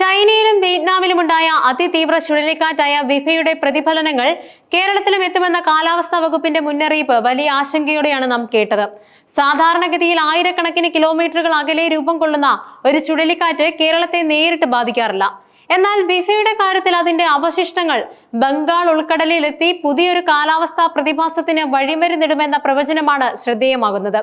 ചൈനയിലും വിയറ്റ്നാമിലും ഉണ്ടായ അതിതീവ്ര ചുഴലിക്കാറ്റായ വിഫയുടെ പ്രതിഫലനങ്ങൾ കേരളത്തിലും എത്തുമെന്ന കാലാവസ്ഥാ വകുപ്പിന്റെ മുന്നറിയിപ്പ് വലിയ ആശങ്കയോടെയാണ് നാം കേട്ടത്. സാധാരണഗതിയിൽ ആയിരക്കണക്കിന് കിലോമീറ്ററുകൾ അകലെ രൂപം കൊള്ളുന്ന ഒരു ചുഴലിക്കാറ്റ് കേരളത്തെ നേരിട്ട് ബാധിക്കാറില്ല. എന്നാൽ വിഫയുടെ കാര്യത്തിൽ അതിന്റെ അവശിഷ്ടങ്ങൾ ബംഗാൾ ഉൾക്കടലിലെത്തി പുതിയൊരു കാലാവസ്ഥാ പ്രതിഭാസത്തിന് വഴിമരുന്നിടുമെന്ന പ്രവചനമാണ് ശ്രദ്ധേയമാകുന്നത്.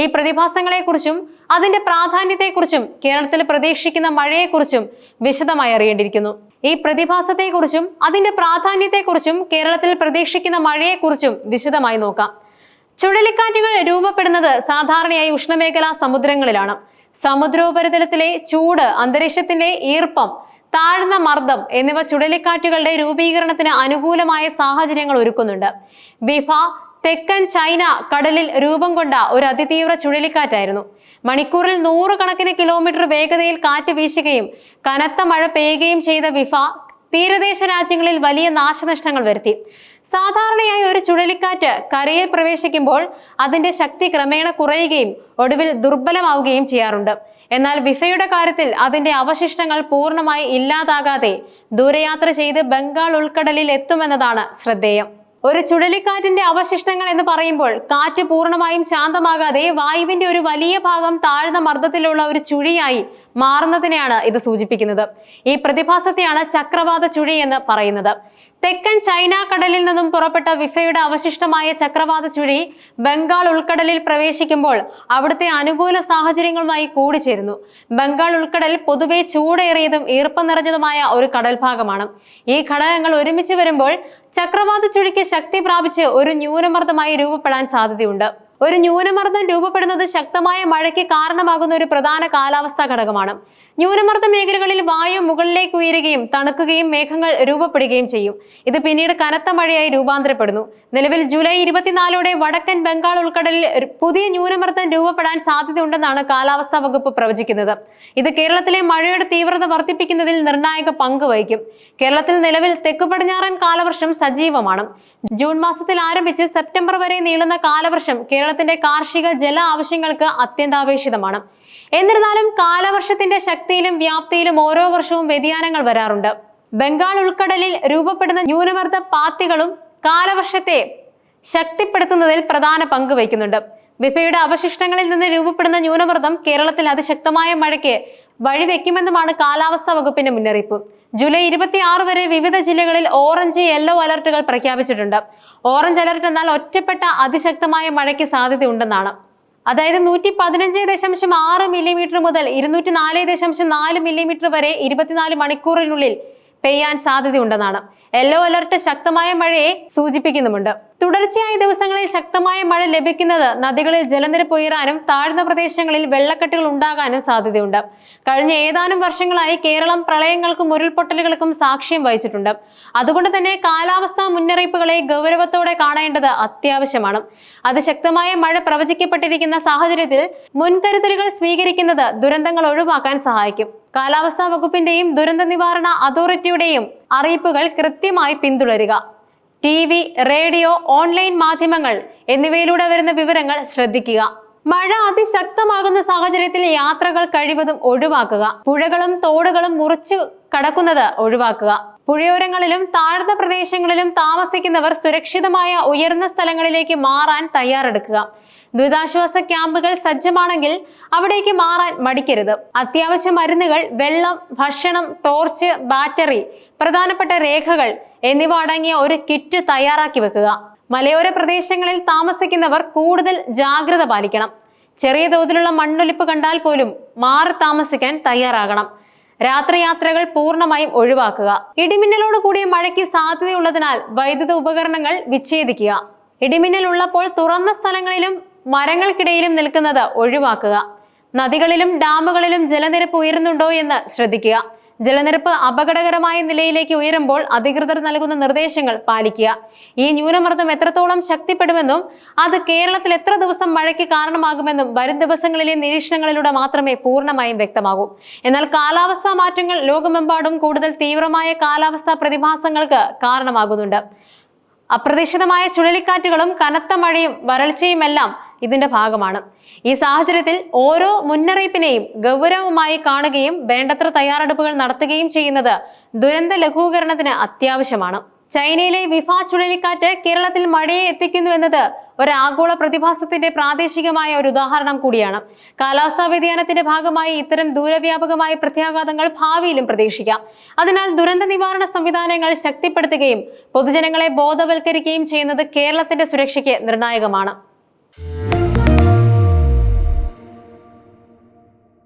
ഈ പ്രതിഭാസങ്ങളെക്കുറിച്ചും അതിന്റെ പ്രാധാന്യത്തെക്കുറിച്ചും കേരളത്തിൽ പ്രതീക്ഷിക്കുന്ന മഴയെക്കുറിച്ചും വിശദമായി അറിയേണ്ടിയിരിക്കുന്നു. ഈ പ്രതിഭാസത്തെക്കുറിച്ചും അതിന്റെ പ്രാധാന്യത്തെക്കുറിച്ചും കേരളത്തിൽ പ്രതീക്ഷിക്കുന്ന മഴയെക്കുറിച്ചും വിശദമായി നോക്കാം. ചുഴലിക്കാറ്റുകൾ രൂപപ്പെടുന്നത് സാധാരണയായി ഉഷ്ണമേഖലാ സമുദ്രങ്ങളിലാണ്. സമുദ്രോപരിതലത്തിലെ ചൂട് അന്തരീക്ഷത്തിലെ ഈർപ്പം താഴ്ന്ന മർദ്ദം എന്നിവ ചുഴലിക്കാറ്റുകളുടെ രൂപീകരണത്തിന് അനുകൂലമായ സാഹചര്യങ്ങൾ ഒരുക്കുന്നുണ്ട്. വിഫ തെക്കൻ ചൈന കടലിൽ രൂപം കൊണ്ട ഒരു അതിതീവ്ര ചുഴലിക്കാറ്റായിരുന്നു. മണിക്കൂറിൽ നൂറുകണക്കിന് കിലോമീറ്റർ വേഗതയിൽ കാറ്റ് വീശുകയും കനത്ത മഴ പെയ്യുകയും ചെയ്ത വിഫ തീരദേശ രാജ്യങ്ങളിൽ വലിയ നാശനഷ്ടങ്ങൾ വരുത്തി. സാധാരണയായി ഒരു ചുഴലിക്കാറ്റ് കരയിൽ പ്രവേശിക്കുമ്പോൾ അതിന്റെ ശക്തി ക്രമേണ കുറയുകയും ഒടുവിൽ ദുർബലമാവുകയും ചെയ്യാറുണ്ട്. എന്നാൽ വിഫയുടെ കാര്യത്തിൽ അതിന്റെ അവശിഷ്ടങ്ങൾ പൂർണമായി ഇല്ലാതാകാതെ ദൂരയാത്ര ചെയ്ത് ബംഗാൾ ഉൾക്കടലിൽ എത്തുമെന്നതാണ് ശ്രദ്ധേയം. ഒരു ചുഴലിക്കാറ്റിന്റെ അവശിഷ്ടങ്ങൾ എന്ന് പറയുമ്പോൾ കാറ്റ് പൂർണമായും ശാന്തമാകാതെ വായുവിന്റെ ഒരു വലിയ ഭാഗം താഴ്ന്ന മർദ്ദത്തിലുള്ള ഒരു ചുഴിയായി മാറുന്നതിനെയാണ് ഇത് സൂചിപ്പിക്കുന്നത്. ഈ പ്രതിഭാസത്തെയാണ് ചക്രവാത ചുഴി എന്ന് പറയുന്നത്. തെക്കൻ ചൈന കടലിൽ നിന്നും പുറപ്പെട്ട വിഫയുടെ അവശിഷ്ടമായ ചക്രവാത ചുഴി ബംഗാൾ ഉൾക്കടലിൽ പ്രവേശിക്കുമ്പോൾ അവിടുത്തെ അനുകൂല സാഹചര്യങ്ങളുമായി കൂടിച്ചേരുന്നു. ബംഗാൾ ഉൾക്കടൽ പൊതുവെ ചൂടേറിയതും ഈർപ്പം നിറഞ്ഞതുമായ ഒരു കടൽ ഭാഗമാണ് ഈ ഘടകങ്ങൾ ഒരുമിച്ച് വരുമ്പോൾ ചക്രവാത ചുഴിക്ക് ശക്തി പ്രാപിച്ച് ഒരു ന്യൂനമർദ്ദമായി രൂപപ്പെടാൻ സാധ്യതയുണ്ട്. ഒരു ന്യൂനമർദ്ദം രൂപപ്പെടുന്നത് ശക്തമായ മഴയ്ക്ക് കാരണമാകുന്ന ഒരു പ്രധാന കാലാവസ്ഥാ ഘടകമാണ്. ന്യൂനമർദ്ദ മേഖലകളിൽ വായു മുകളിലേക്ക് ഉയരുകയും തണുക്കുകയും മേഘങ്ങൾ രൂപപ്പെടുകയും ചെയ്യും. ഇത് പിന്നീട് കനത്ത മഴയായി രൂപാന്തരപ്പെടുന്നു. നിലവിൽ ജൂലൈ ഇരുപത്തിനാലോടെ വടക്കൻ ബംഗാൾ ഉൾക്കടലിൽ പുതിയ ന്യൂനമർദ്ദം രൂപപ്പെടാൻ സാധ്യതയുണ്ടെന്നാണ് കാലാവസ്ഥാ വകുപ്പ് പ്രവചിക്കുന്നത്. ഇത് കേരളത്തിലെ മഴയുടെ തീവ്രത വർദ്ധിപ്പിക്കുന്നതിൽ നിർണായക പങ്ക് വഹിക്കും. കേരളത്തിൽ നിലവിൽ തെക്കു പടിഞ്ഞാറൻ കാലവർഷം സജീവമാണ്. ജൂൺ മാസത്തിൽ ആരംഭിച്ച് സെപ്റ്റംബർ വരെ നീളുന്ന കാലവർഷം കേരളത്തിന്റെ കാർഷിക ജല ആവശ്യങ്ങൾക്ക് അത്യന്താപേക്ഷിതമാണ്. എന്നിരുന്നാലും കാലവർഷത്തിന്റെ ശക്തിയിലും വ്യാപ്തിയിലും ഓരോ വർഷവും വ്യതിയാനങ്ങൾ വരാറുണ്ട്. ബംഗാൾ ഉൾക്കടലിൽ രൂപപ്പെടുന്ന ന്യൂനമർദ്ദ പാത്തികളും കാലവർഷത്തെ ശക്തിപ്പെടുത്തുന്നതിൽ പ്രധാന പങ്ക് വഹിക്കുന്നുണ്ട്. വിഫയുടെ അവശിഷ്ടങ്ങളിൽ നിന്ന് രൂപപ്പെടുന്ന ന്യൂനമർദ്ദം കേരളത്തിൽ അതിശക്തമായ മഴയ്ക്ക് വഴിവെക്കുമെന്നുമാണ് കാലാവസ്ഥാ വകുപ്പിന്റെ മുന്നറിയിപ്പ്. ജൂലൈ ഇരുപത്തി ആറ് വരെ വിവിധ ജില്ലകളിൽ ഓറഞ്ച് യെല്ലോ അലർട്ടുകൾ പ്രഖ്യാപിച്ചിട്ടുണ്ട്. ഓറഞ്ച് അലർട്ട് എന്നാൽ ഒറ്റപ്പെട്ട അതിശക്തമായ മഴയ്ക്ക് സാധ്യതയുണ്ടെന്നാണ്. അതായത് നൂറ്റി പതിനഞ്ച് ദശാംശം ആറ് മില്ലിമീറ്റർ മുതൽ ഇരുന്നൂറ്റി നാല് ദശാംശം നാല് മില്ലിമീറ്റർ വരെ ഇരുപത്തിനാല് മണിക്കൂറിനുള്ളിൽ പെയ്യാൻ സാധ്യതയുണ്ടെന്നാണ്. യെല്ലോ അലർട്ട് ശക്തമായ മഴയെ സൂചിപ്പിക്കുന്നുമുണ്ട്. തുടർച്ചയായ ദിവസങ്ങളിൽ ശക്തമായ മഴ ലഭിക്കുന്നത് നദികളിൽ ജലനിരപ്പ് ഉയരാനും താഴ്ന്ന പ്രദേശങ്ങളിൽ വെള്ളക്കെട്ടുകൾ ഉണ്ടാകാനും സാധ്യതയുണ്ട്. കഴിഞ്ഞ ഏതാനും വർഷങ്ങളായി കേരളം പ്രളയങ്ങൾക്കും ഉരുൾപൊട്ടലുകൾക്കും സാക്ഷ്യം വഹിച്ചിട്ടുണ്ട്. അതുകൊണ്ട് തന്നെ കാലാവസ്ഥാ മുന്നറിയിപ്പുകളെ ഗൗരവത്തോടെ കാണേണ്ടത് അത്യാവശ്യമാണ്. അതിശക്തമായ മഴ പ്രവചിക്കപ്പെട്ടിരിക്കുന്ന സാഹചര്യത്തിൽ മുൻകരുതലുകൾ സ്വീകരിക്കുന്നത് ദുരന്തങ്ങൾ ഒഴിവാക്കാൻ സഹായിക്കും. കാലാവസ്ഥാ വകുപ്പിന്റെയും ദുരന്ത നിവാരണ അതോറിറ്റിയുടെയും അറിയിപ്പുകൾ കൃത്യമായി പിന്തുടരുക. ടി വി റേഡിയോ ഓൺലൈൻ മാധ്യമങ്ങൾ എന്നിവയിലൂടെ വരുന്ന വിവരങ്ങൾ ശ്രദ്ധിക്കുക. മഴ അതിശക്തമാകുന്ന സാഹചര്യത്തിൽ യാത്രകൾ കഴിവതും ഒഴിവാക്കുക. പുഴകളും തോടുകളും മുറിച്ചു കടക്കുന്നത് ഒഴിവാക്കുക. പുഴയോരങ്ങളിലും താഴ്ന്ന പ്രദേശങ്ങളിലും താമസിക്കുന്നവർ സുരക്ഷിതമായ ഉയർന്ന സ്ഥലങ്ങളിലേക്ക് മാറാൻ തയ്യാറെടുക്കുക. ദുരിതാശ്വാസ ക്യാമ്പുകൾ സജ്ജമാണെങ്കിൽ അവിടേക്ക് മാറാൻ മടിക്കരുത്. അത്യാവശ്യ മരുന്നുകൾ വെള്ളം ഭക്ഷണം ടോർച്ച് ബാറ്ററി പ്രധാനപ്പെട്ട രേഖകൾ എന്നിവ അടങ്ങിയ ഒരു കിറ്റ് തയ്യാറാക്കി വെക്കുക. മലയോര പ്രദേശങ്ങളിൽ താമസിക്കുന്നവർ കൂടുതൽ ജാഗ്രത പാലിക്കണം. ചെറിയ തോതിലുള്ള മണ്ണൊലിപ്പ് കണ്ടാൽ പോലും മാറി താമസിക്കാൻ തയ്യാറാകണം. രാത്രിയാത്രകൾ പൂർണമായും ഒഴിവാക്കുക. ഇടിമിന്നലോട് കൂടിയ മഴയ്ക്ക് സാധ്യതയുള്ളതിനാൽ വൈദ്യുത ഉപകരണങ്ങൾ വിച്ഛേദിക്കുക. ഇടിമിന്നൽ ഉള്ളപ്പോൾ തുറന്ന സ്ഥലങ്ങളിലും മരങ്ങൾക്കിടയിലും നിൽക്കുന്നത് ഒഴിവാക്കുക. നദികളിലും ഡാമുകളിലും ജലനിരപ്പ് ഉയരുന്നുണ്ടോ എന്ന് ശ്രദ്ധിക്കുക. ജലനിരപ്പ് അപകടകരമായ നിലയിലേക്ക് ഉയരുമ്പോൾ അധികൃതർ നൽകുന്ന നിർദ്ദേശങ്ങൾ പാലിക്കുക. ഈ ന്യൂനമർദ്ദം എത്രത്തോളം ശക്തിപ്പെടുമെന്നും അത് കേരളത്തിൽ എത്ര ദിവസം മഴയ്ക്ക് കാരണമാകുമെന്നും വരും ദിവസങ്ങളിലെ നിരീക്ഷണങ്ങളിലൂടെ മാത്രമേ പൂർണമായും വ്യക്തമാകൂ. എന്നാൽ കാലാവസ്ഥാ മാറ്റങ്ങൾ ലോകമെമ്പാടും കൂടുതൽ തീവ്രമായ കാലാവസ്ഥാ പ്രതിഭാസങ്ങൾക്ക് കാരണമാകുന്നുണ്ട്. അപ്രതീക്ഷിതമായ ചുഴലിക്കാറ്റുകളും കനത്ത മഴയും വരൾച്ചയുമെല്ലാം ഇതിന്റെ ഭാഗമാണ്. ഈ സാഹചര്യത്തിൽ ഓരോ മുന്നറിയിപ്പിനെയും ഗൗരവമായി കാണുകയും വേണ്ടത്ര തയ്യാറെടുപ്പുകൾ നടത്തുകയും ചെയ്യുന്നത് ദുരന്ത ലഘൂകരണത്തിന് അത്യാവശ്യമാണ്. ചൈനയിലെ വിഫ ചുഴലിക്കാറ്റ് കേരളത്തിൽ മഴയെ എത്തിക്കുന്നു എന്നത് ഒരു ആഗോള പ്രതിഭാസത്തിന്റെ പ്രാദേശികമായ ഒരു ഉദാഹരണം കൂടിയാണ്. കാലാവസ്ഥാ വ്യതിയാനത്തിന്റെ ഭാഗമായി ഇത്തരം ദൂരവ്യാപകമായ പ്രത്യാഘാതങ്ങൾ ഭാവിയിലും പ്രതീക്ഷിക്കാം. അതിനാൽ ദുരന്ത നിവാരണ സംവിധാനങ്ങൾ ശക്തിപ്പെടുത്തുകയും പൊതുജനങ്ങളെ ബോധവൽക്കരിക്കുകയും ചെയ്യുന്നത് കേരളത്തിന്റെ സുരക്ഷയ്ക്ക് നിർണായകമാണ്.